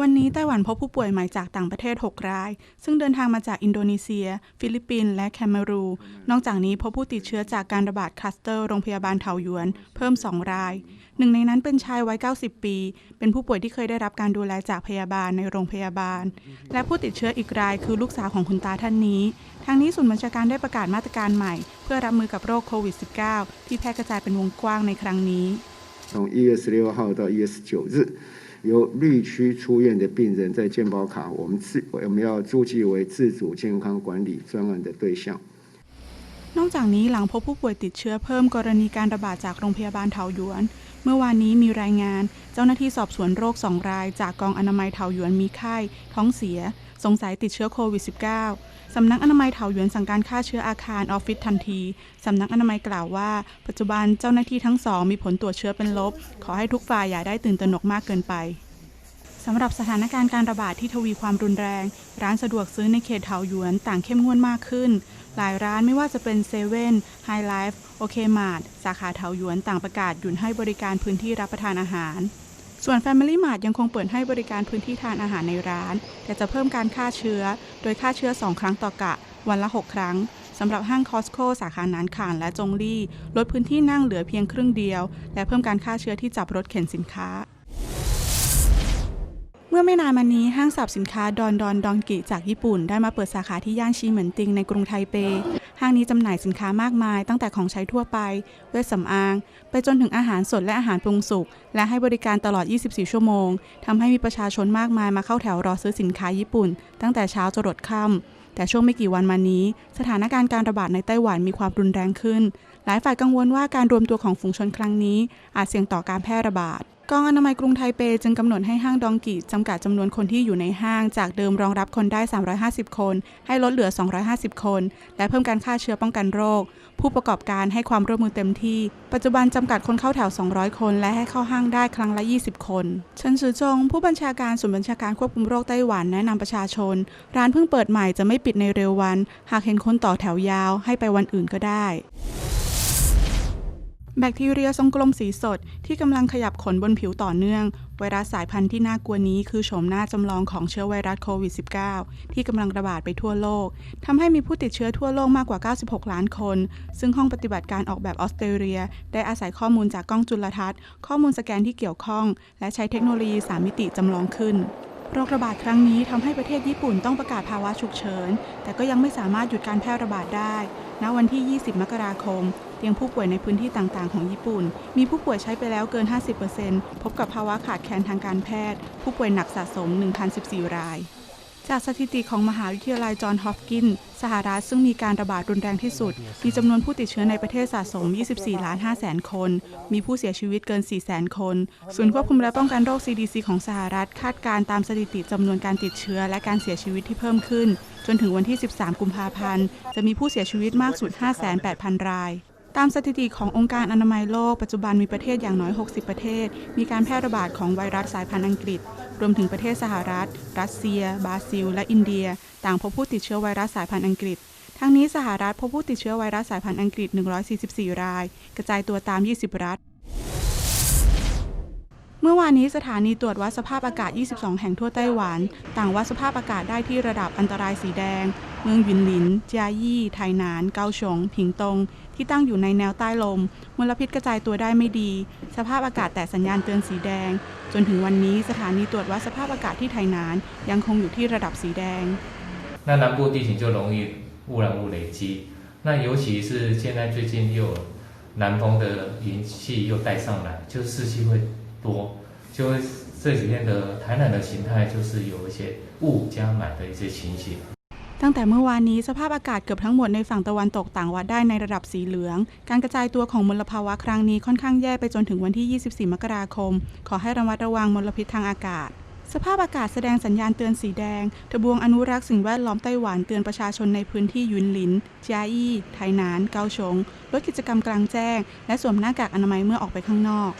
วันนี้ไต้หวันพบผู้ป่วยใหม่จากต่างประเทศ 6 ราย ซึ่งเดินทางมาจากอินโดนีเซีย ฟิลิปปินส์และแคเมรู นอกจากนี้พบผู้ติดเชื้อจากการระบาดคลัสเตอร์โรงพยาบาลเถาหยวน เพิ่ม 2 ราย หนึ่งในนั้นเป็นชายวัย 90 ปี เป็นผู้ป่วยที่เคยได้รับการดูแลจากพยาบาลในโรงพยาบาล และผู้ติดเชื้ออีกรายคือลูกสาวของคุณตาท่านนี้ ทางนี้ศูนย์บัญชาการได้ประกาศมาตรการใหม่ เพื่อรับมือกับโรคโควิด -19 ที่แพร่กระจายเป็นวงกว้างในครั้งนี้ 从一月十六号到一月十九日， 由绿区出院的病人在健保卡，我们自我们要注记为自主健康管理专案的对象。 นอกจากนี้หลังพบผู้ป่วยติดเชื้อเพิ่มกรณีการระบาดจากโรงพยาบาลเถาหยวน เมื่อวานนี้มีรายงาน เจ้าหน้าที่สอบสวนโรคสองราย จากกองอนามัยเถาหยวนมีไข้ ท้องเสีย สงสัยติดเชื้อโควิด -19 สำนักอนามัยเถาหยวนสั่งการฆ่าเชื้ออาคารออฟฟิศทันที สำนักอนามัยกล่าวว่า ปัจจุบันเจ้าหน้าที่ทั้งสองมีผลตรวจเชื้อเป็นลบ ขอให้ทุกฝ่ายอย่าได้ตื่นตระหนกมากเกินไปสำหรับสถานการณ์การระบาดที่ทวีความรุนแรง ร้านสะดวกซื้อในเขตเถาหยวนต่างเข้มงวดมากขึ้น หลายร้านไม่ว่าจะเป็นเซเว่นไฮไลฟ์โอเคมาร์ทสาขาเถาหยวนต่างประกาศหยุดให้บริการพื้นที่รับประทานอาหาร ส่วน Family Mart ยังคงเปิดให้บริการพื้นที่ทานอาหารในร้าน แต่จะเพิ่มการฆ่าเชื้อ โดยฆ่าเชื้อ 2 ครั้งต่อกะ วันละ 6 ครั้งสำหรับห้างคอสโคสาขานานขานและจงลี่ลดพื้นที่นั่งเหลือเพียงครึ่งเดียว และเพิ่มการฆ่าเชื้อที่จับรถเข็นสินค้า เมื่อไม่นานมานี้ห้างสรรพสินค้าดอนดอนดองกิจากญี่ปุ่น ได้มาเปิดสาขาที่ย่านชีเหมินติงในกรุงไทเป ห้างนี้จำหน่ายสินค้ามากมาย ตั้งแต่ของใช้ทั่วไป เวชสำอาง ไปจนถึงอาหารสดและอาหารปรุงสุก และให้บริการตลอด 24 ชั่วโมง ทำให้มีประชาชนมากมายมาเข้าแถวรอซื้อสินค้าญี่ปุ่น ตั้งแต่เช้าจรดค่ำแต่ช่วงไม่กี่วันมานี้ สถานการณ์การระบาดในไต้หวันมีความรุนแรงขึ้น หลายฝ่ายกังวลว่าการรวมตัวของฝูงชนครั้งนี้ อาจเสี่ยงต่อการแพร่ระบาด กองอนามัยกรุงไทเปจึงกำหนดให้ห้างดองกิจำกัดจำนวนคนที่อยู่ในห้างจากเดิมรองรับคนได้ 350 คน ให้ลดเหลือ 250 คน และเพิ่มการฆ่าเชื้อป้องกันโรค ผู้ประกอบการให้ความร่วมมือเต็มที่ ปัจจุบันจำกัดคนเข้าแถว 200 คน และให้เข้าห้างได้ครั้งละ 20 คนเฉินซือจง ผู้บัญชาการศูนย์บัญชาการควบคุมโรคไต้หวันแนะนำประชาชน ร้านเพิ่งเปิดใหม่จะไม่ปิดในเร็ววัน หากเห็นคนต่อแถวยาวให้ไปวันอื่นก็ได้ แบคทีเรียทรงกลมสีสดที่กำลังขยับขนบนผิวต่อเนื่อง ไวรัสสายพันธุ์ที่น่ากลัวนี้คือโฉมหน้าจำลองของเชื้อไวรัสโควิด -19 ที่กำลังระบาดไปทั่วโลกทำให้มีผู้ติดเชื้อทั่วโลกมากกว่า 96 ล้านคน ซึ่งห้องปฏิบัติการออกแบบออสเตรเลีย ได้อาศัยข้อมูลจากกล้องจุลทรรศน์ ข้อมูลสแกนที่เกี่ยวข้อง และใช้เทคโนโลยี 3 มิติจำลองขึ้นโรคระบาดครั้งนี้ทำให้ประเทศญี่ปุ่นต้องประกาศภาวะฉุกเฉิน แต่ก็ยังไม่สามารถหยุดการแพร่ระบาดได้ ณ วันที่ 20 มกราคม เตียงผู้ป่วยในพื้นที่ต่างๆ ของญี่ปุ่น มีผู้ป่วยใช้ไปแล้วเกิน 50%พบกับภาวะขาดแคลนทางการแพทย์ ผู้ป่วยหนักสะสม 1,014 รายจากสถิติของมหาวิทยาลัยจอห์นฮอปกินส์สหรัฐซึ่งมีการระบาดรุนแรงที่สุด มีจำนวนผู้ติดเชื้อในประเทศสะสม 24 ล้าน5แสนคน มีผู้เสียชีวิตเกิน 4 แสนคน ศูนย์ควบคุมและป้องกันโรค CDC ของสหรัฐ คาดการณ์ตามสถิติจำนวนการติดเชื้อและการเสียชีวิตที่เพิ่มขึ้น จนถึงวันที่ 13 กุมภาพันธ์ จะมีผู้เสียชีวิตมากสุด 5 8 0 0 0 ราย ตามสถิติขององค์การอนามัยโลก ปัจจุบันมีประเทศอย่างน้อย 60 ประเทศ มีการแพร่ระบาดของไวรัสสายพันธุ์อังกฤษ รวมถึงประเทศสหรัฐ รัสเซีย บราซิล และอินเดีย ต่างพบผู้ติดเชื้อไวรัสสายพันธุ์อังกฤษ ทั้งนี้สหรัฐพบผู้ติดเชื้อไวรัสสายพันธุ์อังกฤษ 144 ราย กระจายตัวตาม 20 รัฐ เมื่อวานนี้สถานีตรวจวัดสภาพอากาศ 22 แห่งทั่วไต้หวัน ต่างวัดสภาพอากาศได้ที่ระดับอันตรายสีแดง เมืองหยินหลิน เจียยี่ ไทหนาน เกาฉง ผิงตง ที่ตั้งอยู่ในแนวใต้ลม มลพิษกระจายตัวได้ไม่ดี สภาพอากาศแต่สัญญาณเตือนสีแดง จนถึงวันนี้สถานีตรวจวัดสภาพอากาศที่ไทหนาน ยังคงอยู่ที่ระดับสีแดง 那南部地形就容易污染物累积。那尤其是现在最近又有南风的云气又带上来，就湿气会 多，就会这几天的台南的形态就是有一些雾加霾的一些情形。 ตั้งแต่เมื่อวานนี้สภาพอากาศเกือบทั้งหมดในฝั่งตะวันตกต่างวัดได้ในระดับสีเหลือง การกระจายตัวของมลภาวะครั้งนี้ค่อนข้างแย่ไปจนถึงวันที่ 24 มกราคม ขอให้ระมัดระวังมลพิษทางอากาศ สภาพอากาศแสดงสัญญาณเตือนสีแดง ทบวงอนุรักษ์สิ่งแวดล้อมไต้หวันเตือนประชาชนในพื้นที่ยุนหลินเจียอี้ ไทหนาน เกาฉง ลดกิจกรรมกลางแจ้ง และสวมหน้ากากอนามัยเมื่อออกไปข้างนอก